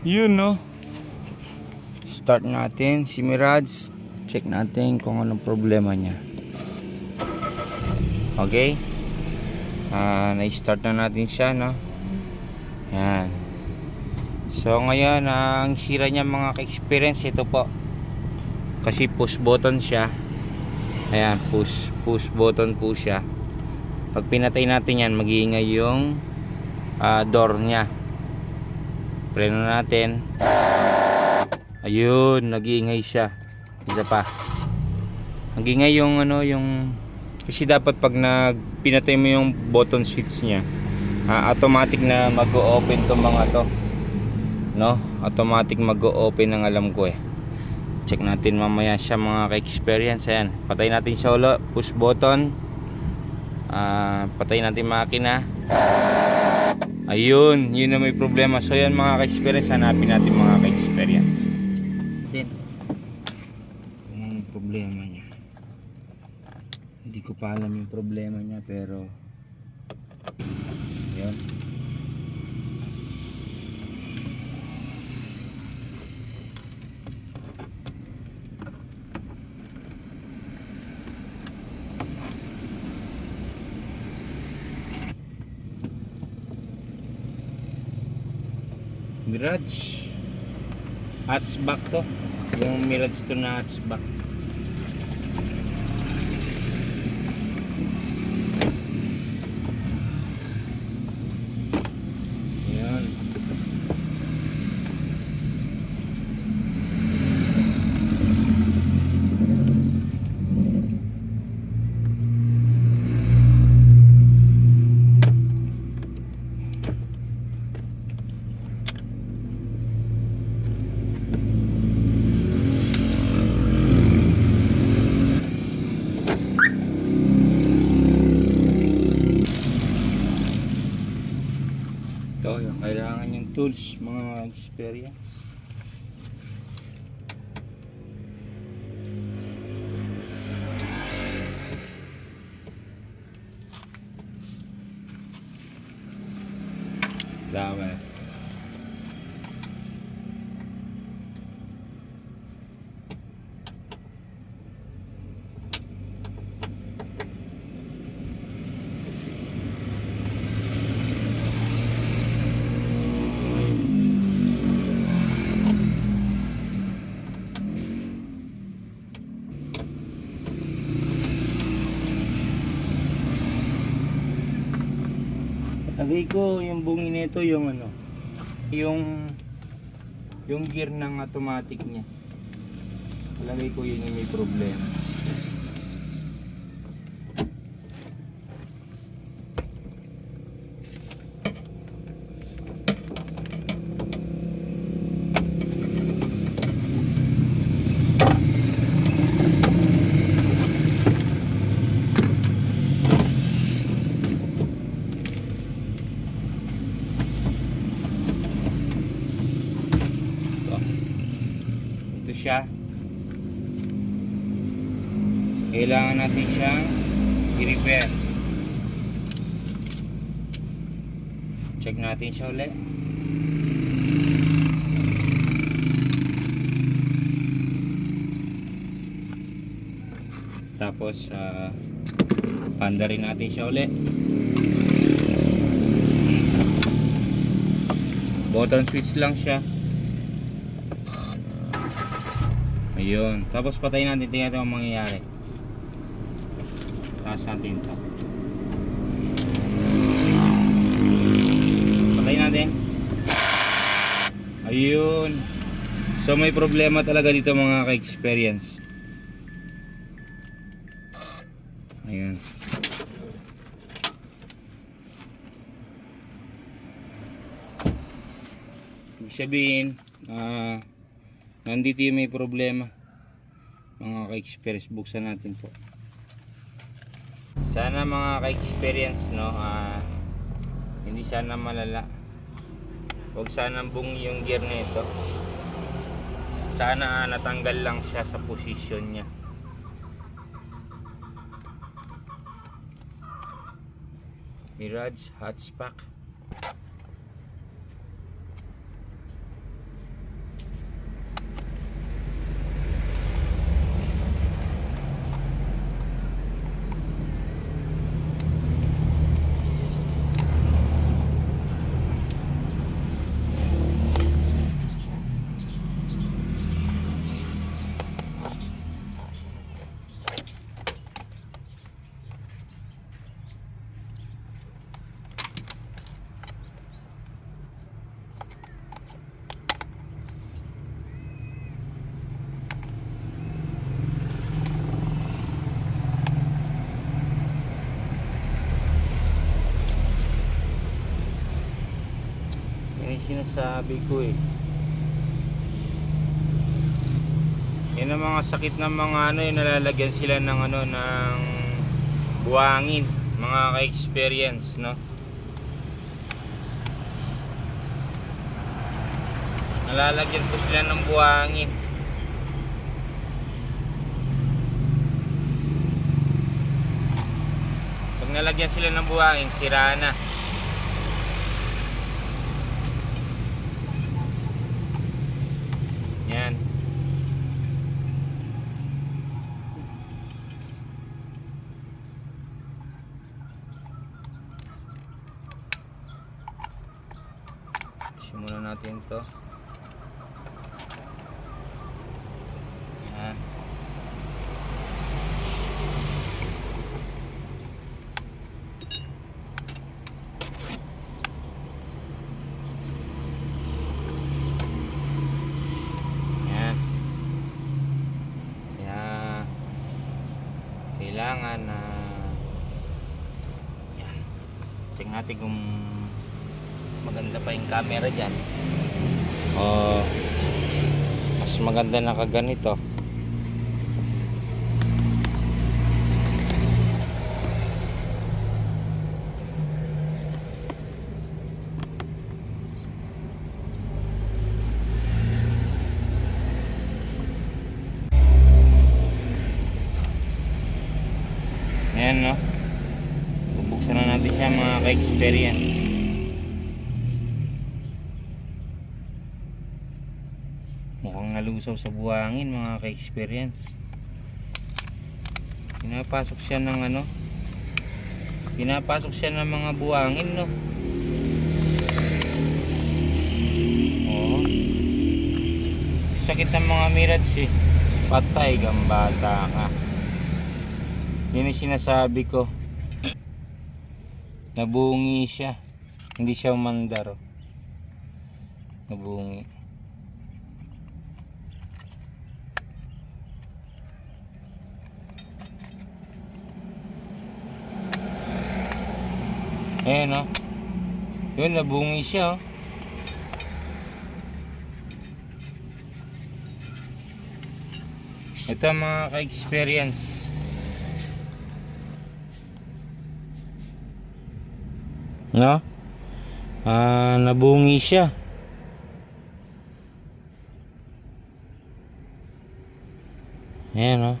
Yun no. Start natin si Mirage. Check natin kung anong problema niya. Okay. Ah, na-start na natin siya, no? Yan. So ngayon, ang sira niya mga ka-experience ito po. Kasi push button siya. Ayan, push push button po siya. Pag pinatay natin yan, mag-iingay yung ah, door niya. Preno natin. Ayun, nag-iingay siya. Isa pa. Nag-iingay yung ano, yung kasi dapat pag nag pinatay mo yung button switch niya, ah, automatic na mag-open tong mga to. No? Automatic mag-open ang alam ko eh. Check natin mamaya siya mga ka-experience. Ayan, patay natin ulo. Push button. Ah, patay natin makina. Ayun, yun na may problema. So yan mga ka-experience, hanapin natin mga ka-experience. Din. Kung anong problema niya. Hindi ko pa alam yung problema niya pero yun. Mirage. Hatchback to. Yung Mirage to na hatchback yan ito yung kailangan yung tools mga experience Lagay ko yung bungi nito yung ano, yung yung gear ng automatic niya. Lagay ko yun yung may problema. Ito. Ito siya. Kailangan natin siyang i-repair. Check natin siya ulit. Tapos, uh, panda rin natin siya ulit. Button switch lang siya. Ayun. Tapos patayin natin. Tingnan natin ang mangyayari. Taas natin ito. Patayin natin. Ayun. So may problema talaga dito mga ka-experience. Ayun. Ibig sabihin, ah, nandito yung may problema. Mga ka-experience, buksan natin po. Sana mga ka-experience, no, ah, hindi sana malala. Huwag sana bungi yung gear nito. Sana ah, natanggal lang siya sa posisyon niya. Mirage Hatchback sinasabi ko eh. Yan ang mga sakit ng mga ano, yung nalalagyan sila ng ano, ng buhangin. Mga ka-experience, no? Nalalagyan po sila ng buhangin. Pag nalagyan sila ng buhangin, sira na. Yan. Simulan natin to. Yan. Yan. Kaya kailangan na yan. Check natin kung maganda pa yung camera dyan. O mas maganda na kaganito. Ayan no. Bubuksan na natin siya mga ka-experience. Mukhang nalusaw sa buhangin mga ka-experience. Pinapasok siya ng ano. Pinapasok siya ng mga buhangin no. Oo. Sakit ng mga mirats eh. Patay gambata ka. Yun yung sinasabi ko. Nabungi siya. Hindi siya umandar. oh. Nabungi. Ayan oh. Yun, nabungi siya oh. Ito mga ka-experience. No? Ah, nabungi siya. Ayan oh.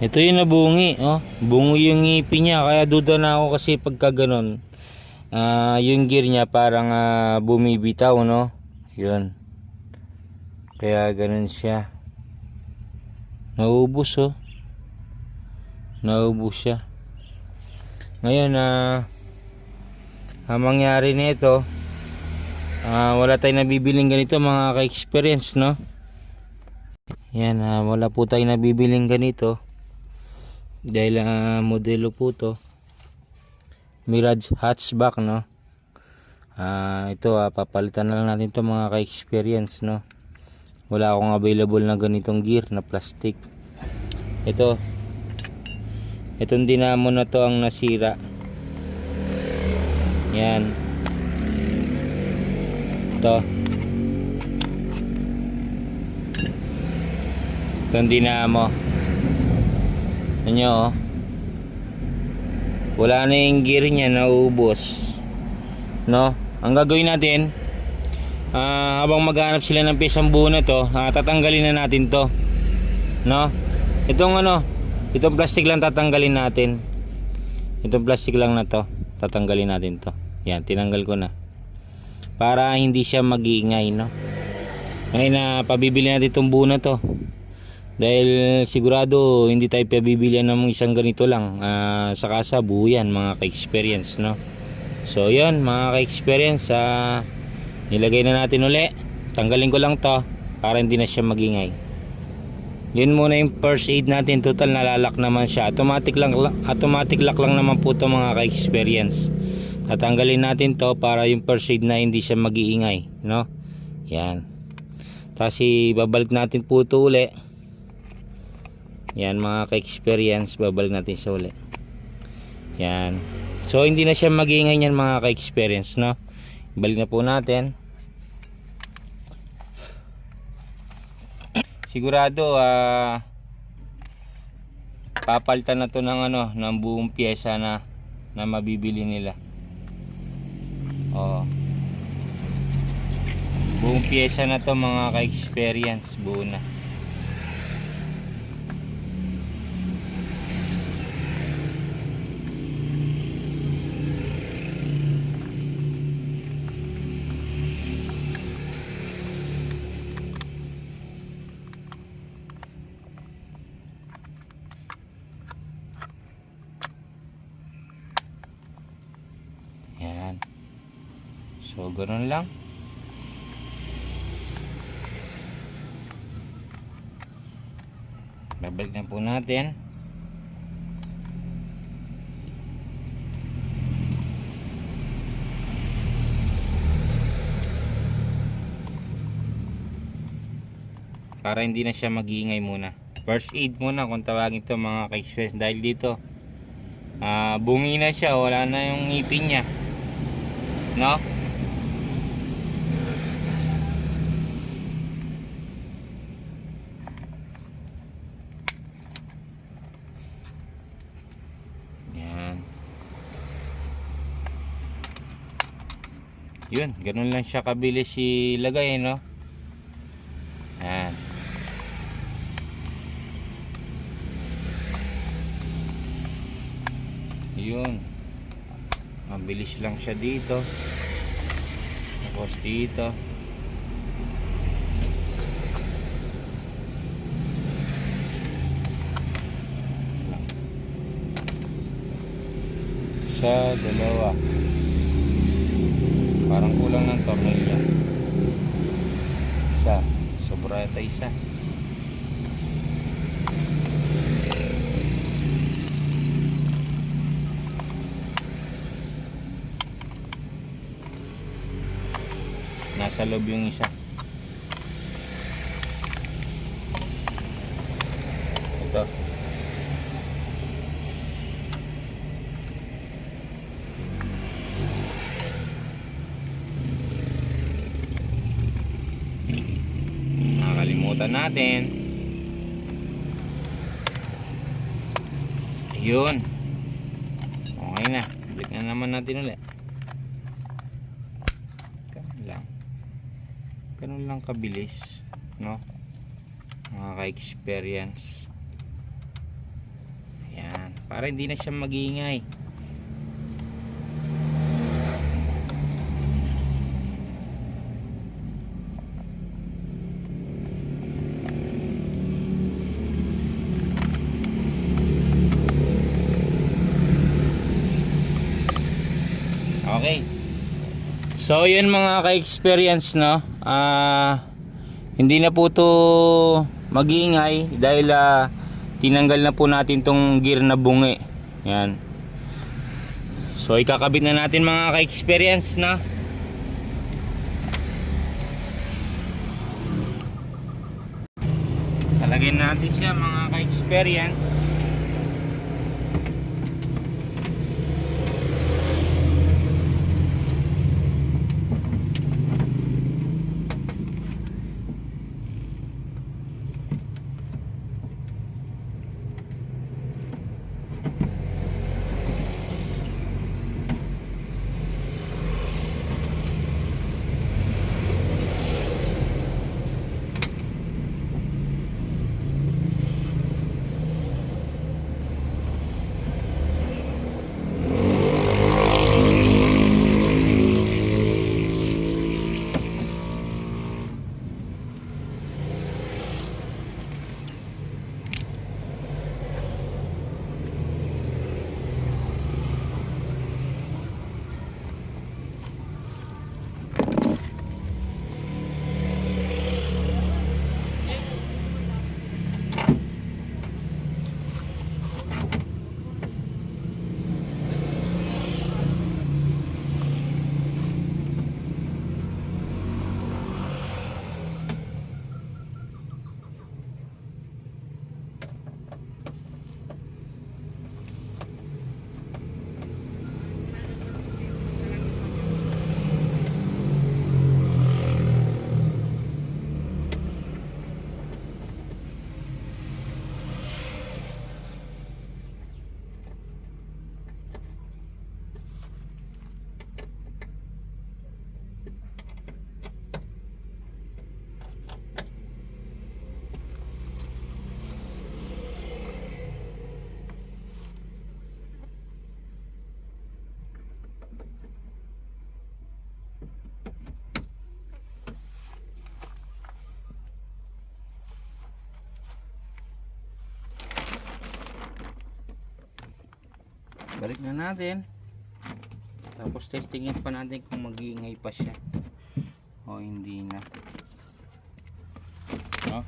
Ito yung nabungi, oh. Bungi yung ngipin niya, kaya duda na ako kasi pagka ganun. Ah, yung gear niya parang ah, bumibitaw, no? Yun. Kaya ganun siya. Naubos, oh. Naubos siya. Ngayon, ah, ang mangyari nito, ah, wala tayong nabibiling ganito mga ka-experience, no? Yan, ah, wala po tayong nabibiling ganito. Dahil ah, modelo po to. Mirage hatchback, no? Ah, ito, ah, papalitan na lang natin to mga ka-experience, no? Wala akong available na ganitong gear na plastic. Ito. Itong dinamo na to ang nasira. Yan. Ito. Itong dinamo. Ano nyo, oh. Wala na yung gear niya, naubos. No? Ang gagawin natin, ah, habang maghanap sila ng pisang buo na to, ah, tatanggalin na natin to. No? Itong ano, itong plastic lang tatanggalin natin. Itong plastic lang na to, tatanggalin natin to. Yan, tinanggal ko na. Para hindi siya mag-iingay, no? Ngayon na pabibili natin itong buo na to. Dahil sigurado hindi tayo pabibilihan ng isang ganito lang. Ah, sa kasa buo mga ka-experience, no? So, yun mga ka-experience, ah, nilagay na natin uli. Tanggalin ko lang to para hindi na siya magingay. Yun muna yung first aid natin. Total nalalak naman siya. Automatic lang automatic lock lang naman po to mga ka-experience. Tatanggalin natin to para yung first aid na hindi siya mag-iingay, no? Yan. Tapos ibabalik natin po ito uli. Yan mga ka-experience, babalik natin siya uli. Yan. So hindi na siya mag-iingay niyan mga ka-experience, no? Balik na po natin. Sigurado ah papalitan na to ng ano, ng buong pyesa na na mabibili nila. Oo. Buong pyesa na to mga ka-experience, buo na. So, ganun lang. Babalik na po natin. Para hindi na siya mag-iingay muna. First aid muna kung tawagin to mga ka-stress dahil dito ah bungi na siya, wala na yung ngipin niya. No? Yan. Yun, ganun lang siya kabilis ilagay, no? Yan. Yun. Mabilis lang siya dito. Tapos dito. Sa dalawa. Parang kulang ng tornilyo. Isa. Sobra yata isa. Nasa loob yung isa. Ito. Nakakalimutan natin. Yun. Okay na. Balik na naman natin ulit. Ganun lang. Ganun lang kabilis. No? Mga ka-experience. Ayan. Para hindi na siya magingay. Okay. So yun mga ka-experience no. Ah hindi na po to magingay dahil ah, tinanggal na po natin tong gear na bungi. Yan. So ikakabit na natin mga ka-experience na. Talagyan natin siya mga ka-experience. Balik na natin. Tapos testingin pa natin kung mag-iingay pa siya. O hindi na. No?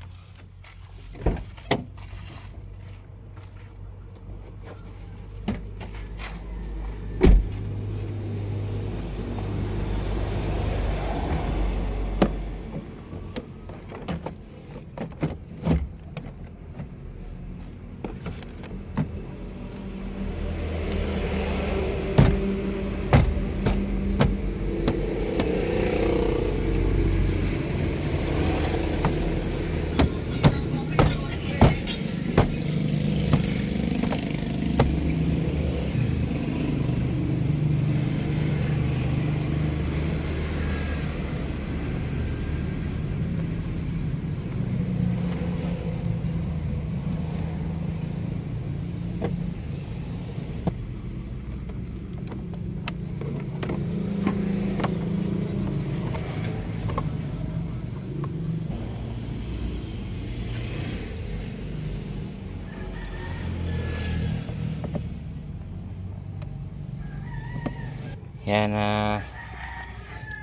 Yan na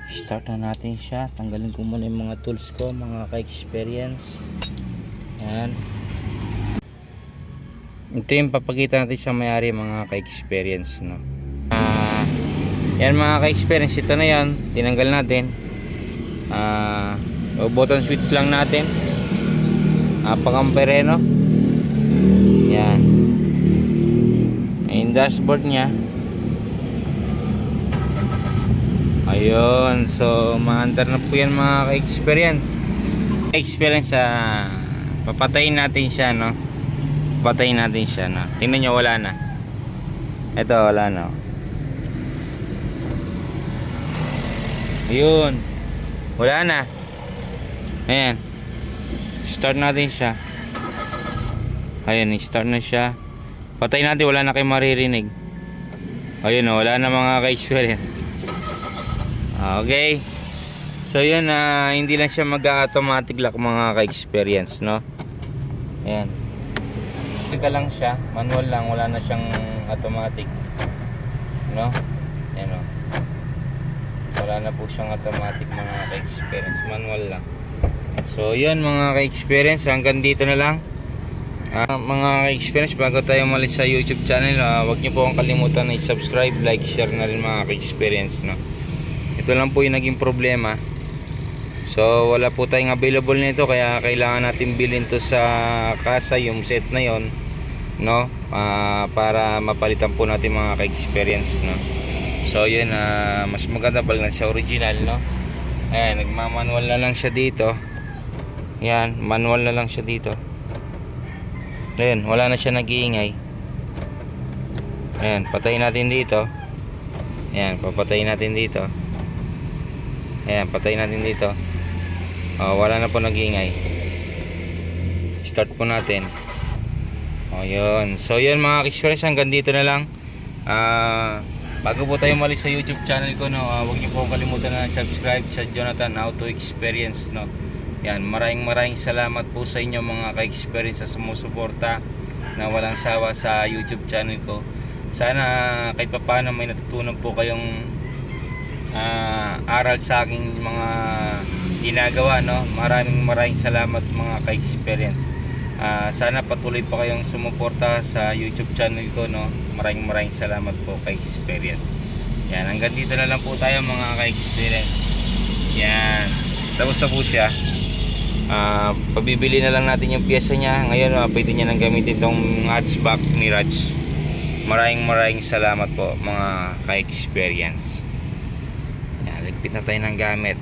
start na natin siya. Tanggalin ko muna yung mga tools ko, mga ka-experience. Yan. Ito yung papakita natin sa mayari mga ka-experience no. Ah, yan mga ka-experience ito na yan. Tinanggal natin. Ah, button switch lang natin. Ah, pang-ampere no. Yan. Yung dashboard niya. Ayun, so maandar na po yan mga ka-experience. Experience sa papatayin natin siya, no? Papatayin natin siya, no? Tingnan nyo, wala na. Ito, wala na. Ayun. Wala na. Ayan. Start natin siya. Ayan, start na siya. Patayin natin, wala na kayo maririnig. Ayun, wala na mga ka-experience. Okay. So yun na hindi lang siya mag-automatic lock mga ka-experience, no? Ayan. Teka lang siya, manual lang, wala na siyang automatic. No? Ayan o. Wala na po siyang automatic mga ka-experience, manual lang. So yun mga ka-experience, hanggang dito na lang. Ah, mga ka-experience, bago tayo umalis sa YouTube channel, ah, huwag niyo po akong kalimutan na i-subscribe, like, share na rin mga ka-experience, no? Ito lang po yung naging problema. So wala po tayong available nito kaya kailangan natin bilhin to sa kasa yung set na yon no? Ah, para mapalitan po natin mga ka-experience no? So yun ah, mas maganda pala sa original no? Ayan nagmamanual na lang siya dito. Yan manual na lang siya dito. Ayan wala na siya nag-iingay. Ayan patayin natin dito. Ayan papatayin natin dito Ayan, patayin natin dito. Oh, wala na po nag-iingay. Start po natin. Oh, yun. So, yun mga experience hanggang dito na lang. Ah, bago po tayo malis sa YouTube channel ko, no, ah, huwag niyo po kalimutan na subscribe sa Jonathan Auto Experience, no. Yan, maraming maraming salamat po sa inyo mga ka-experience sa sumusuporta na walang sawa sa YouTube channel ko. Sana kahit papaano may natutunan po kayong ah, aral sa aking mga ginagawa no? Maraming maraming salamat mga ka-experience. Ah, sana patuloy pa kayong sumuporta sa YouTube channel ko no? Maraming maraming salamat po ka-experience. Yan hanggang dito na lang po tayo mga ka-experience. Yan tapos na po siya. Ah, pabibili na lang natin yung pyesa niya. Ngayon ah, pwede niya nang gamitin itong hatchback ni Raj. Maraming maraming salamat po mga ka-experience tayo ng gamit